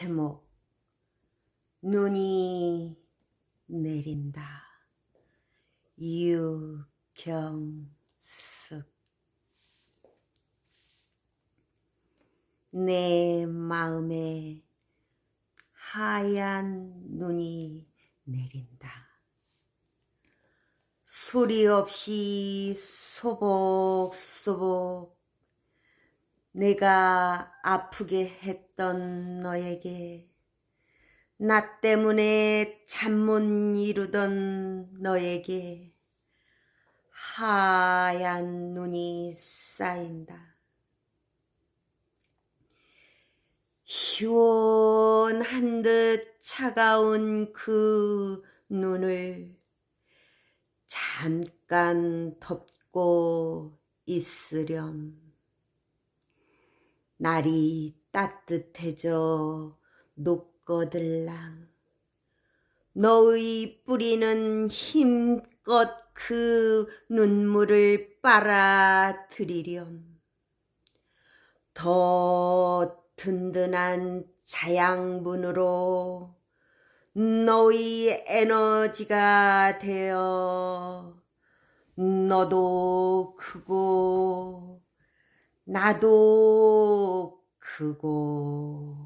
제목 눈이 내린다. 유경숙. 내 마음에 하얀 눈이 내린다. 소리 없이 소복소복 내가 아프게 했던 너에게 나 때문에 잠 못 이루던 너에게 하얀 눈이 쌓인다. 시원한 듯 차가운 그 눈을 잠깐 덮고 있으렴. 날이 따뜻해져 녹거들랑 너의 뿌리는 힘껏 그 눈물을 빨아들이렴. 더 든든한 자양분으로 너의 에너지가 되어 너도 크고 나도 크고